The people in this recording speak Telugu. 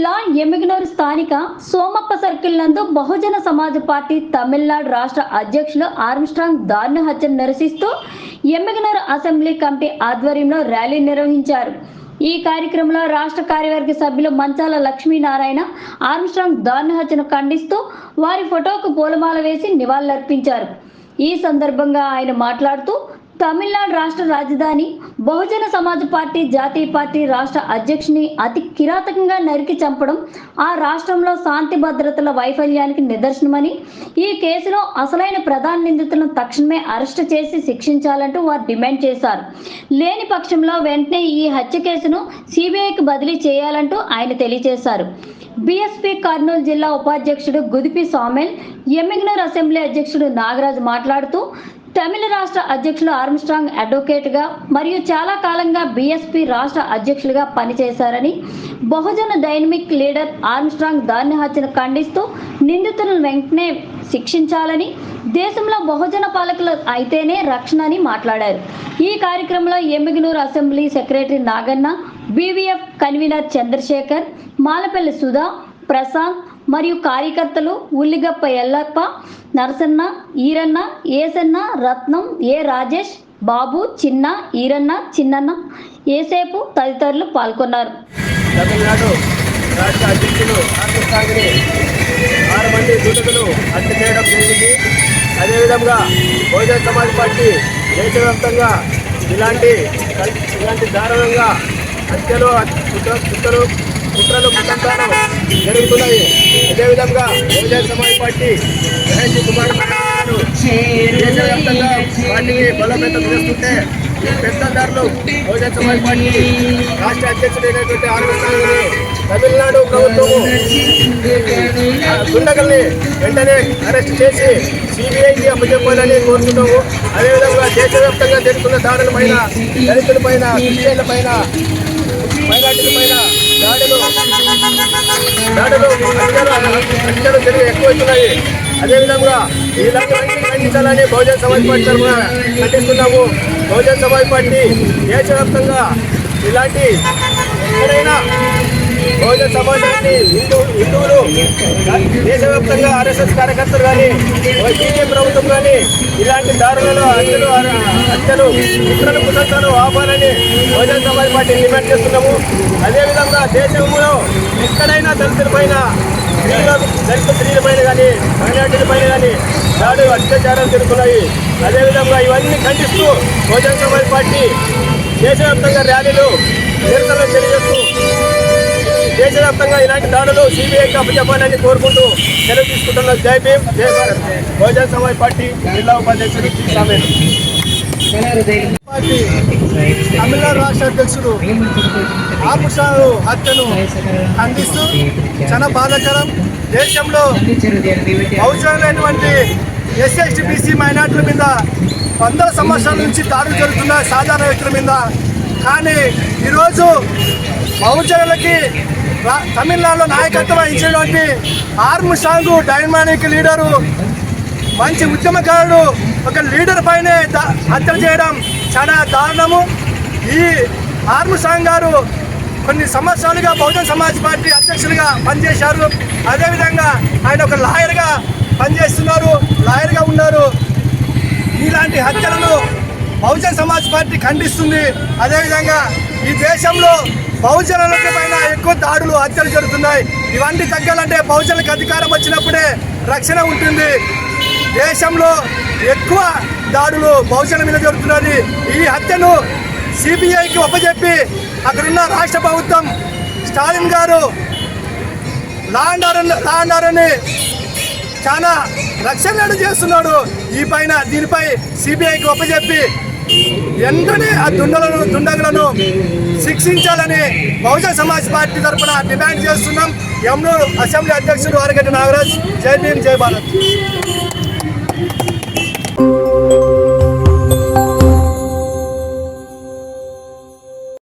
జిల్లా ఎమ్మిగనూరు స్థానిక సోమప్ప సర్కిల్ నందు బహుజన సమాజ్ పార్టీ తమిళనాడు రాష్ట్ర అధ్యక్షులు ఆర్మ్స్ట్రాంగ్ దారుణ హత్యను నిరసిస్తూ ఎమ్మిగనూరు అసెంబ్లీ కమిటీ ఆధ్వర్యంలో ర్యాలీ నిర్వహించారు. ఈ కార్యక్రమంలో రాష్ట్ర కార్యవర్గ సభ్యులు మంచాల లక్ష్మీనారాయణ ఆర్మ్స్ట్రాంగ్ దారుణ హత్యను ఖండిస్తూ వారి ఫోటోకు పూలమాల వేసి నివాళులర్పించారు. ఈ సందర్భంగా ఆయన మాట్లాడుతూ తమిళనాడు రాష్ట్ర రాజధాని బహుజన సమాజ్ పార్టీ జాతీయ పార్టీ రాష్ట్ర అధ్యక్షుని అతి కిరాతకంగా నరికి చంపడం ఆ రాష్ట్రంలో శాంతి భద్రతల వైఫల్యానికి నిదర్శనమని ఈ కేసులో అసలైన ప్రధాన నిందితులను తక్షణమే అరెస్ట్ చేసి శిక్షించాలంటూ వారు డిమాండ్ చేశారు. లేని పక్షంలో వెంటనే ఈ హత్య కేసును సిబిఐకి బదిలీ చేయాలంటూ ఆయన తెలియజేశారు. బీఎస్పీ కర్నూలు జిల్లా ఉపాధ్యక్షుడు గుదిపి సామెల్ ఎమ్మిగ్నూర్ అసెంబ్లీ అధ్యక్షుడు నాగరాజు మాట్లాడుతూ తమిళ రాష్ట్ర అధ్యక్షులు ఆర్మ్స్ట్రాంగ్ అడ్వకేట్గా మరియు చాలా కాలంగా బీఎస్పీ రాష్ట్ర అధ్యక్షులుగా పనిచేశారని బహుజన డైనమిక్ లీడర్ ఆర్మ్స్ట్రాంగ్ దారుణ హత్యను ఖండిస్తూ నిందితులను వెంటనే శిక్షించాలని దేశంలో బహుజన పాలకులు అయితేనే రక్షణ అని మాట్లాడారు. ఈ కార్యక్రమంలో Emmiganur assembly secretary Naganna BVF convener Chandrashekar Malapalli Sudha Prashant మరియు కార్యకర్తలు ఉల్లిగప్ప ఎల్లప్ప నరసన్న ఈరన్న ఏసన్న రత్నం ఏ రాజేష్ బాబు చిన్న ఈరన్న చిన్నన్న ఏసేపు తదితరులు పాల్గొన్నారు. తమిళనాడు రాష్ట్ర అధ్యక్షులు ఆర్కృష్ణాగిని ఆరు మంది దూతకులు హత్య చేయడం జరిగింది. అదేవిధంగా బహుజన సమాజ్ పార్టీ దేశవ్యాప్తంగా ఇలాంటి ఇలాంటి దారుణంగా హత్యలు కుట్రలు కుట్రలు కుతంత్రాలు జరుగుతున్నాయి. అదేవిధంగా బహుజన సమాజ్ పార్టీ మహేష్ కుమార్ దేశవ్యాప్తంగా పార్టీని బలోపేతం చేస్తుంటే ఈ పెద్దదారులు బహుజన సమాజ్ పార్టీ రాష్ట్ర అధ్యక్షుడైనటువంటి ఆర్మీ తమిళనాడు ప్రభుత్వము ఆ దుండగల్ని వెంటనే అరెస్ట్ చేసి సిబిఐకి అప్పచెప్పాలని కోరుతున్నాము అదేవిధంగా దేశవ్యాప్తంగా జరుగుతున్న దాడుల పైన దళితుల పైన క్రిస్టియన్ల పైన మైనార్టీల పైన దాడులు. దాడులు హత్యలు హత్యలు ఎక్కువవుతున్నాయి అదేవిధంగా ఇలాంటివన్నీ ఖండించాలని బహుజన సమాజ్ పార్టీ తరఫున ఖండిస్తున్నాము. బహుజన సమాజ్ పార్టీ దేశవ్యాప్తంగా ఇలాంటి ఎక్కడైనా బహుజన సమాజాన్ని హిందూ హిందువులు దేశవ్యాప్తంగా ఆర్ఎస్ఎస్ కార్యకర్తలు కానీ బీజేపీ ప్రభుత్వం కానీ ఇలాంటి దారుణలు హత్యలు హత్యలు కుట్రలు కుతంత్రాలు ఆపాలని బహుజన సమాజ్ పార్టీ డిమాండ్ చేస్తున్నాము. అదేవిధంగా దేశంలో ఎక్కడైనా దళితుల పైన స్త్రీల దళిత స్త్రీల పైన కానీ మైనార్టీల పైన కానీ దాడు అత్యాచారాలు జరుగుతున్నాయి. అదేవిధంగా ఇవన్నీ ఖండిస్తూ బహుజన సమాజ్ పార్టీ దేశవ్యాప్తంగా ర్యాలీలు నిరసనలు తెలియజేస్తూ దేశవ్యాప్తంగా ఇలాంటి దాడులు సిబిఐకి అప్పచెప్పాలని కోరుకుంటూ సెలవు తీసుకుంటున్న జై భీమ్ జై భారత్. బహుజన సమాజ్ పార్టీ జిల్లా ఉపాధ్యక్షుడు సమీర్ పార్టీ తమిళనాడు రాష్ట్ర అధ్యక్షుడు ఆర్మషాలు హత్యను ఖండిస్తూ చాలా బాధాకరం. దేశంలో అవసరమైనటువంటి ఎస్ఎస్టీ బీసీ మైనార్టీల మీద వందల సంవత్సరాల నుంచి దాడులు జరుగుతున్నాయి సాధారణ వ్యక్తుల మీద. కానీ ఈరోజు బహుజనులకి తమిళనాడులో నాయకత్వం వహించినటువంటి ఆర్మ్ సాంగ్ డైనామిక్ లీడరు మంచి ఉద్యమకారుడు ఒక లీడర్ పైనే హత్య చేయడం చాలా దారుణము. ఈ ఆర్మ్ సాంగ్ గారు కొన్ని సంవత్సరాలుగా బహుజన సమాజ్ పార్టీ అధ్యక్షులుగా పనిచేశారు. అదేవిధంగా ఆయన ఒక లాయర్గా పనిచేస్తున్నారు లాయర్గా ఉన్నారు. ఇలాంటి హత్యలను బహుజన సమాజ్ పార్టీ ఖండిస్తుంది. అదేవిధంగా ఈ దేశంలో బహుజనుల పైన ఎక్కువ దాడులు హత్యలు జరుగుతున్నాయి. ఇవన్నీ తగ్గాలంటే బహుజనులకు అధికారం వచ్చినప్పుడే రక్షణ ఉంటుంది. దేశంలో ఎక్కువ దాడులు బహుజనుల మీద జరుగుతున్నది. ఈ హత్యను సిబిఐకి ఒప్పజెప్పి అక్కడున్న రాష్ట్ర ప్రభుత్వం స్టాలిన్ గారు లా అండ్ లా చాలా రక్షణ చేస్తున్నాడు. ఈ పైన దీనిపై సిబిఐకి ఒప్పజెప్పి వెంటనే ఆ దుండలను దుండగులను శిక్షించాలని బహుజన సమాజ్ పార్టీ తరఫున డిమాండ్ చేస్తున్నాం. ఎంలో అసెంబ్లీ అధ్యక్షుడు వారిగడ్డ నాగరాజ్. జై భీమ్ జై భారత్.